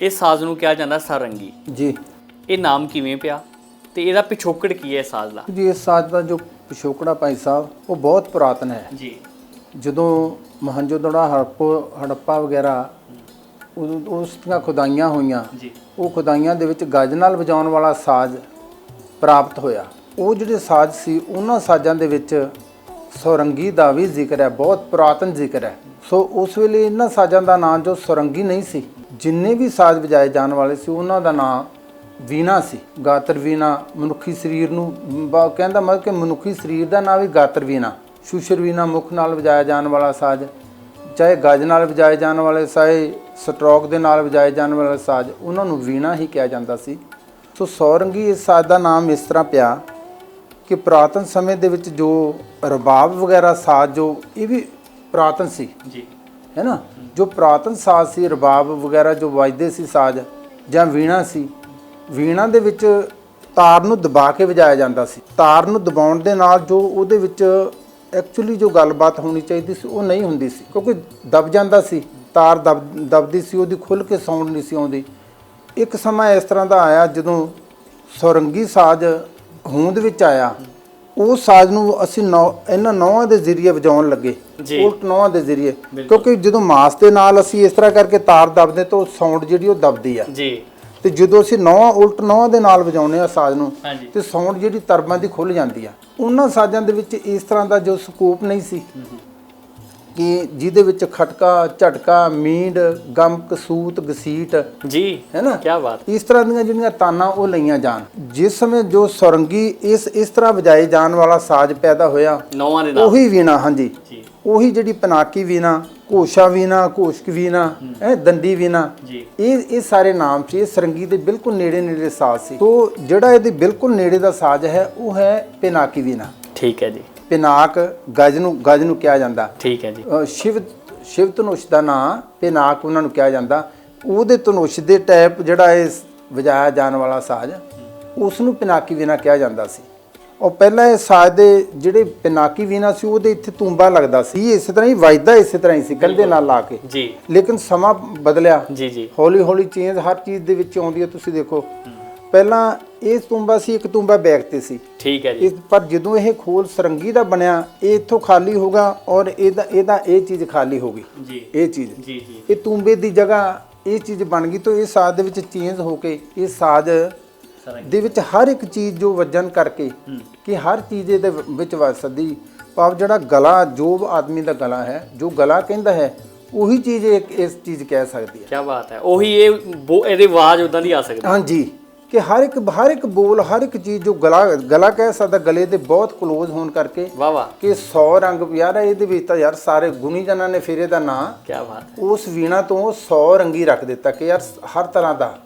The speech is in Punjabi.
ਇਹ ਸਾਜ਼ ਨੂੰ ਕਿਹਾ ਜਾਂਦਾ ਸਾਰੰਗੀ। ਜੀ। ਇਹ ਨਾਮ ਕਿਵੇਂ ਪਿਆ? ਤੇ ਇਹਦਾ ਪਿਛੋਕੜ ਕੀ ਹੈ ਇਹ ਸਾਜ਼ ਦਾ? ਜੀ ਇਸ ਸਾਜ਼ ਦਾ ਜੋ ਪਿਛੋਕੜਾ ਭਾਈ ਸਾਹਿਬ ਉਹ ਬਹੁਤ ਪੁਰਾਤਨ ਹੈ। ਜੀ। ਜਦੋਂ ਮਹੰਜੋਦੜਾ ਹੜਪ ਹੜੱਪਾ ਵਗੈਰਾ ਉਸ ਦੀਆਂ ਖੁਦਾਈਆਂ ਹੋਈਆਂ ਜੀ। ਉਹ ਖੁਦਾਈਆਂ ਦੇ ਵਿੱਚ ਗੱਜ ਨਾਲ ਵਜਾਉਣ ਵਾਲਾ ਸਾਜ਼ ਪ੍ਰਾਪਤ ਹੋਇਆ। ਉਹ ਜਿਹੜੇ ਸਾਜ਼ ਸੀ ਉਹਨਾਂ ਸਾਜ਼ਾਂ ਦੇ ਵਿੱਚ ਸੁਰੰਗੀ ਦਾ ਵੀ ਜ਼ਿਕਰ ਹੈ ਬਹੁਤ ਪੁਰਾਤਨ ਜ਼ਿਕਰ ਹੈ। ਸੋ ਉਸ ਵੇਲੇ ਇਹਨਾਂ ਸਾਜ਼ਾਂ ਦਾ ਨਾਮ ਜੋ ਸੁਰੰਗੀ ਨਹੀਂ ਸੀ ਜਿੰਨੇ ਵੀ ਸਾਜ਼ ਵਜਾਏ ਜਾਣ ਵਾਲੇ ਸੀ, ਉਹਨਾਂ ਦਾ ਨਾਮ ਵੀਣਾ ਸੀ। ਗਾਤਰ ਵੀਣਾ ਮਨੁੱਖੀ ਸਰੀਰ ਨੂੰ ਕਹਿੰਦਾ ਮਤਲਬ ਕਿ ਮਨੁੱਖੀ ਸਰੀਰ ਦਾ ਨਾਮ ਵੀ ਗਾਤਰ ਵੀਣਾ। ਸ਼ੁਸ਼ਰ ਵੀਣਾ ਮੁਖ ਨਾਲ ਵਜਾਇਆ ਜਾਣ ਵਾਲਾ ਸਾਜ਼, ਚਾਹੇ ਗੱਜ ਨਾਲ ਵਜਾਏ ਜਾਣ ਵਾਲੇ, ਚਾਹੇ ਸਟਰੋਕ ਦੇ ਨਾਲ ਵਜਾਏ ਜਾਣ ਵਾਲੇ ਸਾਜ਼, ਉਹਨਾਂ ਨੂੰ ਵੀਣਾ ਹੀ ਕਿਹਾ ਜਾਂਦਾ ਸੀ। ਸੋ ਸੌਰੰਗੀ ਇਸ ਸਾਜ਼ ਦਾ ਨਾਮ ਇਸ ਤਰ੍ਹਾਂ ਪਿਆ ਕਿ ਪੁਰਾਤਨ ਸਮੇਂ ਦੇ ਵਿੱਚ ਜੋ ਰਬਾਬ ਵਗੈਰਾ ਸਾਜ਼, ਜੋ ਇਹ ਵੀ ਪੁਰਾਤਨ ਸੀ, ਜੀ। ਹੈ ਨਾ? ਜੋ ਪੁਰਾਤਨ ਸਾਜ਼ ਸੀ, ਰਬਾਬ ਵਗੈਰਾ ਜੋ ਵੱਜਦੇ ਸੀ ਸਾਜ਼ ਜਾਂ ਵੀਣਾ ਸੀ, ਵੀਣਾ ਦੇ ਵਿੱਚ ਤਾਰ ਨੂੰ ਦਬਾ ਕੇ ਵਜਾਇਆ ਜਾਂਦਾ ਸੀ। ਤਾਰ ਨੂੰ ਦਬਾਉਣ ਦੇ ਨਾਲ ਜੋ ਉਹਦੇ ਵਿੱਚ ਐਕਚੁਅਲੀ ਜੋ ਗੱਲਬਾਤ ਹੋਣੀ ਚਾਹੀਦੀ ਸੀ, ਉਹ ਨਹੀਂ ਹੁੰਦੀ ਸੀ। ਕਿਉਂਕਿ ਦਬ ਜਾਂਦਾ ਸੀ, ਤਾਰ ਦਬ, ਦਬਦੀ ਸੀ, ਉਹਦੀ ਖੁੱਲ ਕੇ ਸਾਊਂਡ ਨਹੀਂ ਸੀ ਆਉਂਦੀ। ਇੱਕ ਸਮਾਂ ਇਸ ਤਰ੍ਹਾਂ ਦਾ ਆਇਆ ਜਦੋਂ ਸੁਰੰਗੀ ਸਾਜ਼ ਹੋਂਦ ਵਿੱਚ ਆਇਆ ਉਹ ਸਾਜ਼ ਨੂੰ ਅਸੀਂ ਨੌ ਇਹਨਾਂ ਨੌਆਂ ਦੇ ਜ਼ਰੀਏ ਵਜਾਉਣ ਲੱਗੇ। ਜੀ। ਉਲਟ ਨੌਆਂ ਦੇ ਜ਼ਰੀਏ। ਕਿਉਂਕਿ ਜਦੋਂ ਮਾਸ ਦੇ ਨਾਲ ਅਸੀਂ ਇਸ ਤਰ੍ਹਾਂ ਕਰਕੇ ਤਾਰ ਦਬਦੇ ਤਾਂ ਸਾਊਂਡ ਜਿਹੜੀ ਉਹ ਦਬਦੀ ਆ। ਜੀ। ਤੇ ਜਦੋਂ ਅਸੀਂ ਨੌਆਂ ਉਲਟ ਨੌਆਂ ਦੇ ਨਾਲ ਵਜਾਉਂਦੇ ਆ ਸਾਜ਼ ਨੂੰ ਹਾਂਜੀ। ਤੇ ਸਾਊਂਡ ਜਿਹੜੀ ਤਰਬਾਂ ਦੀ ਖੁੱਲ ਜਾਂਦੀ ਆ। ਉਹਨਾਂ ਸਾਜ਼ਾਂ ਦੇ ਵਿੱਚ ਇਸ ਤਰ੍ਹਾਂ ਦਾ ਜੋ ਸਕੋਪ ਨਹੀਂ ਸੀ। ਕਿ ਜਿਹਦੇ ਵਿੱਚ ਖਟਕਾ ਝਟਕਾ ਮੀਂਡ ਗਮ ਕਸੂਤ ਗਸੀਟ ਜੀ ਹੈ ਨਾ? ਕੀ ਬਾਤ। ਇਸ ਤਰ੍ਹਾਂ ਦੀਆਂ ਜਿਹੜੀਆਂ ਤਾਨਾਂ ਉਹ ਲਈਆਂ ਜਾਣ। ਜਿਸ ਸਮੇਂ ਜੋ ਸੁਰੰਗੀ ਇਸ ਇਸ ਤਰ੍ਹਾਂ ਵਜਾਏ ਜਾਣ ਵਾਲਾ ਸਾਜ਼ ਪੈਦਾ ਹੋਇਆ ਨੌਵਾਂ ਦੇ ਨਾਮ ਉਹੀ ਵੀਣਾ ਹਾਂਜੀ। ਜੀ। ਉਹੀ ਜਿਹੜੀ ਪਨਾਕੀ ਵੀਣਾ ਘੋਸ਼ਾ ਵੀਣਾ ਘੋਸ਼ਕ ਵੀਣਾ ਇਹ ਦੰਡੀ ਵੀਣਾ ਜੀ। ਇਹ ਇਹ ਸਾਰੇ ਨਾਮ ਸੀ। ਇਹ ਸਰੰਗੀ ਦੇ ਬਿਲਕੁਲ ਨੇੜੇ ਨੇੜੇ ਸਾਜ਼ ਸੀ। ਤੋਂ ਜਿਹੜਾ ਇਹਦੇ ਬਿਲਕੁਲ ਨੇੜੇ ਦਾ ਸਾਜ਼ ਹੈ ਉਹ ਹੈ ਪਿਨਾਕੀ ਵੀਣਾ। ਠੀਕ ਹੈ ਜੀ। ਪਿਨਾਕ ਗਜ ਨੂੰ ਗਜ ਨੂੰ ਕਿਹਾ ਜਾਂਦਾ। ਠੀਕ ਹੈ ਜੀ। ਸ਼ਿਵ ਸ਼ਿਵ ਧਨੁਸ਼ ਦਾ ਨਾਂ ਪਿਨਾਕ ਉਹਨਾਂ ਨੂੰ ਕਿਹਾ ਜਾਂਦਾ। ਉਹਦੇ ਧਨੁਸ਼ ਦੇ ਟੈਪ ਜਿਹੜਾ ਇਹ ਵਜਾਇਆ ਜਾਣ ਵਾਲਾ ਸਾਜ਼ ਉਸ ਨੂੰ ਪਿਨਾਕੀ ਵੀਣਾ ਕਿਹਾ ਜਾਂਦਾ ਸੀ। ਉਹ ਪਹਿਲਾਂ ਇਹ ਸਾਜ਼ ਦੇ ਜਿਹੜੇ ਪਿਨਾਕੀ ਵੀਣਾ ਸੀ ਉਹਦੇ ਇੱਥੇ ਤੂੰਬਾ ਲੱਗਦਾ ਸੀ। ਇਸੇ ਤਰ੍ਹਾਂ ਹੀ ਵੱਜਦਾ ਇਸੇ ਤਰ੍ਹਾਂ ਹੀ ਸੀ ਕੰਧੇ ਨਾਲ ਲਾ ਕੇ। ਜੀ। ਲੇਕਿਨ ਸਮਾਂ ਬਦਲਿਆ। ਜੀ ਜੀ। ਹੌਲੀ ਹੌਲੀ ਚੇਂਜ ਹਰ ਚੀਜ਼ ਦੇ ਵਿੱਚ ਆਉਂਦੀ ਹੈ ਤੁਸੀਂ ਦੇਖੋ। ਪਹਿਲਾਂ ਇਹ ਤੂੰਬਾ ਸੀ ਇੱਕ ਤੂੰਬਾ ਬੈਕ ਤੇ ਸੀ। ਠੀਕ ਹੈ ਜੀ। ਇਸ ਪਰ ਜਦੋਂ ਇਹ ਖੋਲ ਸਰੰਗੀ ਦਾ ਬਣਿਆ ਇਹ ਇੱਥੋਂ ਖਾਲੀ ਹੋਗਾ ਔਰ ਇਹਦਾ ਇਹਦਾ ਇਹ ਚੀਜ਼ ਖਾਲੀ ਹੋਗੀ ਜੀ। ਇਹ ਚੀਜ਼। ਜੀ ਜੀ। ਇਹ ਤੂੰਬੇ ਦੀ ਜਗ੍ਹਾ ਇਹ ਚੀਜ਼ ਬਣ ਗਈ ਤਾਂ ਇਹ ਸਾਜ਼ ਦੇ ਵਿੱਚ ਚੇਂਜ ਹੋ ਕੇ ਇਹ ਸਾਜ਼ ਦੇ ਵਿੱਚ ਹਰ ਇੱਕ ਚੀਜ਼ ਜੋ ਵਜਨ ਕਰਕੇ ਕਿ ਹਰ ਚੀਜ਼ ਇਹਦੇ ਵਿੱਚ ਵਸਦੀ ਭਾਵ ਜਿਹੜਾ ਗਲਾ ਜੋ ਆਦਮੀ ਦਾ ਗਲਾ ਹੈ ਜੋ ਗਲਾ ਕਹਿੰਦਾ ਹੈ ਉਹੀ ਚੀਜ਼ ਇੱਕ ਇਸ ਚੀਜ਼ ਕਹਿ ਸਕਦੀ ਹੈ। ਕੀ ਬਾਤ ਹੈ। ਉਹੀ ਇਹ ਇਹਦੀ ਆਵਾਜ਼ ਉਦਾਂ ਦੀ ਆ ਸਕਦੀ ਹਾਂਜੀ। ਕਿ ਹਰ ਇੱਕ ਹਰ ਇੱਕ ਬੋਲ ਹਰ ਇੱਕ ਚੀਜ਼ ਜੋ ਗਲਾ ਗਲਾ ਕਹਿ ਸਕਦਾ ਗਲੇ ਦੇ ਬਹੁਤ ਕਲੋਜ਼ ਹੋਣ ਕਰਕੇ ਵਾਹ ਵਾਹ। ਕਿ 100 ਰੰਗ ਯਾਰ ਇਹਦੇ ਵਿੱਚ ਤਾਂ ਯਾਰ ਸਾਰੇ ਗੁਣੀ ਜਨਾਂ ਨੇ ਫਿਰ ਇਹਦਾ ਨਾਂ। ਕੀ ਬਾਤ ਹੈ। ਉਸ ਵੀਣਾ ਤੋਂ 100 ਰੰਗੀ ਰੱਖ ਦਿੱਤਾ ਕਿ ਯਾਰ ਹਰ ਤਰ੍ਹਾਂ ਦਾ।